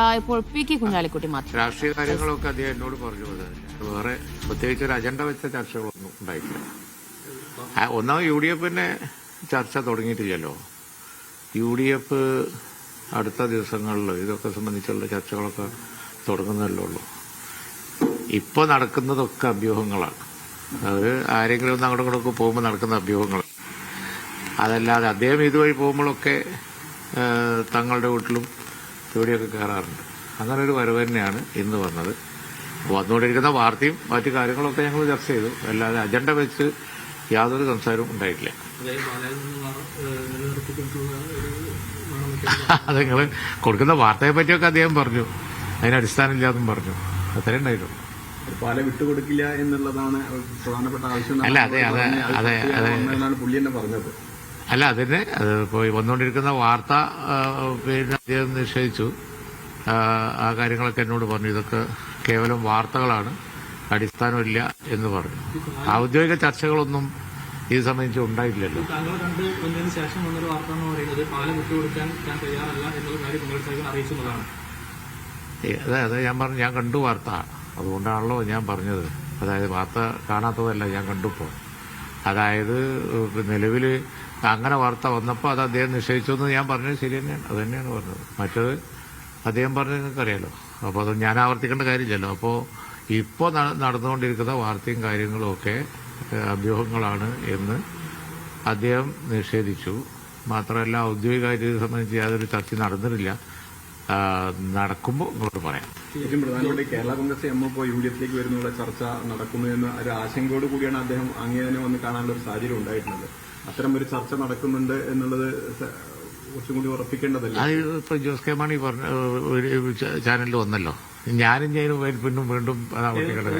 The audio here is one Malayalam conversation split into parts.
ഇപ്പോൾ പി കെ കുഞ്ഞാലിക്കുട്ടി മാത്രം. രാഷ്ട്രീയ കാര്യങ്ങളൊക്കെ അദ്ദേഹം എന്നോട് പറഞ്ഞു വേറെ പ്രത്യേകിച്ച് ഒരു അജണ്ട വെച്ച ചർച്ചകളൊന്നും ഉണ്ടായിട്ടില്ല. ഒന്നാമത് യു ഡി എഫിന്റെ ചർച്ച തുടങ്ങിയിട്ടില്ലല്ലോ. യു ഡി എഫ് അടുത്ത ദിവസങ്ങളിൽ ഇതൊക്കെ സംബന്ധിച്ചുള്ള ചർച്ചകളൊക്കെ തുടങ്ങുന്നല്ലോ ഉള്ളൂ. ഇപ്പൊ നടക്കുന്നതൊക്കെ അഭ്യൂഹങ്ങളാണ്. അത് ആരെങ്കിലും ഒന്ന് അങ്ങോട്ടും ഇങ്ങോട്ടൊക്കെ പോകുമ്പോൾ നടക്കുന്ന അഭ്യൂഹങ്ങൾ അതല്ലാതെ അദ്ദേഹം ഇതുവഴി പോകുമ്പോഴൊക്കെ തങ്ങളുടെ വീട്ടിലും ഇവിടെയൊക്കെ കയറാറുണ്ട്. അങ്ങനെ ഒരു വരവ് തന്നെയാണ് ഇന്ന് വന്നത്. വന്നുകൊണ്ടിരിക്കുന്ന വാർത്തയും മറ്റു കാര്യങ്ങളൊക്കെ ഞങ്ങൾ ചർച്ച ചെയ്തു. അല്ലാതെ അജണ്ട വെച്ച് യാതൊരു സംസാരവും ഉണ്ടായിട്ടില്ല. അത് നിങ്ങൾ കൊടുക്കുന്ന വാർത്തയെ പറ്റിയൊക്കെ അദ്ദേഹം പറഞ്ഞു. അതിന് അടിസ്ഥാനമില്ലാന്നും പറഞ്ഞു. അത്രേ ഉണ്ടായിട്ടുള്ളൂ. പാല വിട്ടുകൊടുക്കില്ല എന്നുള്ളതാണ് പ്രധാനപ്പെട്ട ആവശ്യം. അല്ല, അതെ, അതെ, അതെ, അതെ. പുള്ളി തന്നെ പറഞ്ഞത്. അല്ല അതിന് അത് ഇപ്പോൾ വന്നുകൊണ്ടിരിക്കുന്ന വാർത്ത പിന്നെ അദ്ദേഹം നിഷേധിച്ചു. ആ, കാര്യങ്ങളൊക്കെ എന്നോട് പറഞ്ഞു. ഇതൊക്കെ കേവലം വാർത്തകളാണ് അടിസ്ഥാനമില്ല എന്ന് പറഞ്ഞു. ഔദ്യോഗിക ചർച്ചകളൊന്നും ഇത് സംബന്ധിച്ച് ഉണ്ടായിട്ടില്ലല്ലോ ശേഷം വന്നൊരു വാർത്ത എന്ന് പറയുന്നത് പാലം വിട്ടുകൊടുക്കാൻ ഞാൻ തയ്യാറല്ല എന്നുള്ള കാര്യം നിങ്ങൾ സാഹിബ് അറിയിച്ചതാണ് അതെ അതെ ഞാൻ പറഞ്ഞു ഞാൻ കണ്ടു വാർത്ത. അതുകൊണ്ടാണല്ലോ ഞാൻ പറഞ്ഞത്. അതായത് വാർത്ത കാണാത്തതല്ല ഞാൻ കണ്ടുപ്പോ അതായത് നിലവിൽ അങ്ങനെ വാർത്ത വന്നപ്പോൾ അത് അദ്ദേഹം നിശ്ചയിച്ചു എന്ന് ഞാൻ പറഞ്ഞത് ശരി തന്നെയാണ്. അത് തന്നെയാണ് പറഞ്ഞത്. മറ്റത് അദ്ദേഹം പറഞ്ഞത് നിങ്ങൾക്കറിയാലോ. അപ്പോൾ അത് ഞാൻ ആവർത്തിക്കേണ്ട കാര്യമില്ലല്ലോ. അപ്പോൾ ഇപ്പോൾ നടന്നുകൊണ്ടിരിക്കുന്ന വാർത്തയും കാര്യങ്ങളും ഒക്കെ അഭ്യൂഹങ്ങളാണ് എന്ന് അദ്ദേഹം നിഷേധിച്ചു. മാത്രമല്ല ഔദ്യോഗിക കാര്യത്തെ സംബന്ധിച്ച് യാതൊരു ചർച്ച നടന്നിട്ടില്ല. നടക്കുമ്പോൾ ഇങ്ങോട്ട് പറയാം. ഏറ്റവും പ്രധാനമായിട്ട് കേരള കോൺഗ്രസ് എം ഇപ്പോൾ യു ഡി എഫിലേക്ക് വരുന്നുള്ള ചർച്ച നടക്കുന്നു എന്ന ഒരു ആശങ്കയോട് കൂടിയാണ് അദ്ദേഹം അങ്ങേ തന്നെ വന്ന് കാണാനുള്ള ഒരു സാഹചര്യം ഉണ്ടായിട്ടുള്ളത്. അത്തരം ഒരു ചർച്ച നടക്കുന്നുണ്ട് എന്നുള്ളത് കുറച്ചും കൂടി ഉറപ്പിക്കേണ്ടതല്ല? അത് ഇപ്പൊ ജോസ് കെ മാണി പറഞ്ഞ ഒരു ചാനലിൽ വന്നല്ലോ. ഞാനും ഞാനും പിന്നും വീണ്ടും എങ്ങനെയാണ്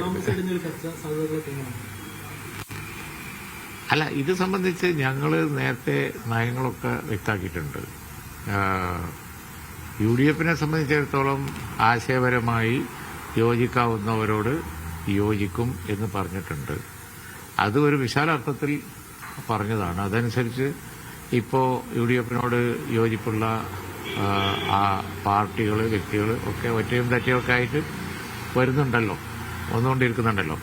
അല്ല ഇത് സംബന്ധിച്ച് ഞങ്ങൾ നേരത്തെ നയങ്ങളൊക്കെ വ്യക്തമാക്കിയിട്ടുണ്ട് യു ഡി എഫിനെ സംബന്ധിച്ചിടത്തോളം ആശയപരമായി യോജിക്കാവുന്നവരോട് യോജിക്കും എന്ന് പറഞ്ഞിട്ടുണ്ട്. അത് ഒരു വിശാല അർത്ഥത്തിൽ പറഞ്ഞതാണ്. അതനുസരിച്ച് ഇപ്പോൾ യു ഡി എഫിനോട് യോജിപ്പുള്ള ആ, പാർട്ടികൾ വ്യക്തികൾ ഒക്കെ ഒറ്റയും തെറ്റയൊക്കെ ആയിട്ട് വരുന്നുണ്ടല്ലോ. വന്നുകൊണ്ടിരിക്കുന്നുണ്ടല്ലോ.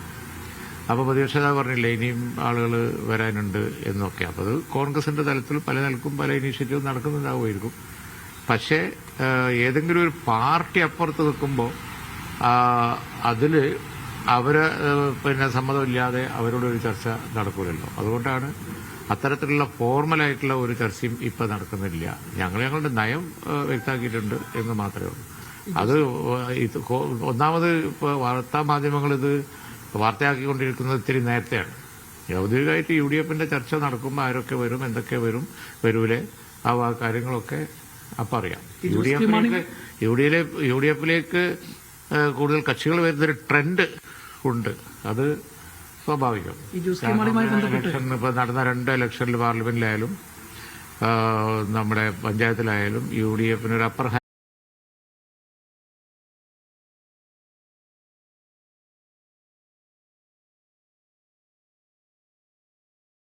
അപ്പോൾ പ്രതിപക്ഷ നേതാവ് പറഞ്ഞില്ലേ ഇനിയും ആളുകൾ വരാനുണ്ട് എന്നൊക്കെ. അപ്പോൾ അത് കോൺഗ്രസിന്റെ തലത്തിൽ പല നിലക്കും പല ഇനീഷ്യേറ്റീവും നടക്കുന്നുണ്ടാവുമായിരിക്കും. പക്ഷേ ഏതെങ്കിലും ഒരു പാർട്ടി അപ്പുറത്ത് നിൽക്കുമ്പോൾ അതിൽ അവരെ ആ, പിന്നെ സമ്മതമില്ലാതെ അവരോട് ഒരു ചർച്ച നടക്കൂലല്ലോ. അതുകൊണ്ടാണ് അത്തരത്തിലുള്ള ഫോർമലായിട്ടുള്ള ഒരു ചർച്ചയും ഇപ്പം നടക്കുന്നില്ല. ഞങ്ങൾ ഞങ്ങളുടെ നയം വ്യക്തമാക്കിയിട്ടുണ്ട് എന്ന് മാത്രമേ ഉള്ളൂ. അത് ഇത് ഒന്നാമത് ഇപ്പോൾ വാർത്താ മാധ്യമങ്ങൾ ഇത് വാർത്തയാക്കിക്കൊണ്ടിരിക്കുന്നത് ഇത്തിരി നേരത്തെയാണ്. ഔദ്യോഗികമായിട്ട് യു ഡി എഫിന്റെ ചർച്ച നടക്കുമ്പോൾ ആരൊക്കെ വരും എന്തൊക്കെ വരും വരൂലെ ആ കാര്യങ്ങളൊക്കെ അപ്പറിയാം യു ഡി എഫിലേക്ക് യു ഡി യു ഡി എഫിലേക്ക് കൂടുതൽ കക്ഷികൾ വരുന്നൊരു ട്രെൻഡ് ഉണ്ട്. അത് സ്വാഭാവികം. ഇലക്ഷൻ ഇപ്പം നടന്ന രണ്ട് ഇലക്ഷനിൽ പാർലമെന്റിലായാലും നമ്മുടെ പഞ്ചായത്തിലായാലും യു ഡി എഫിന് ഒരു അപ്പർ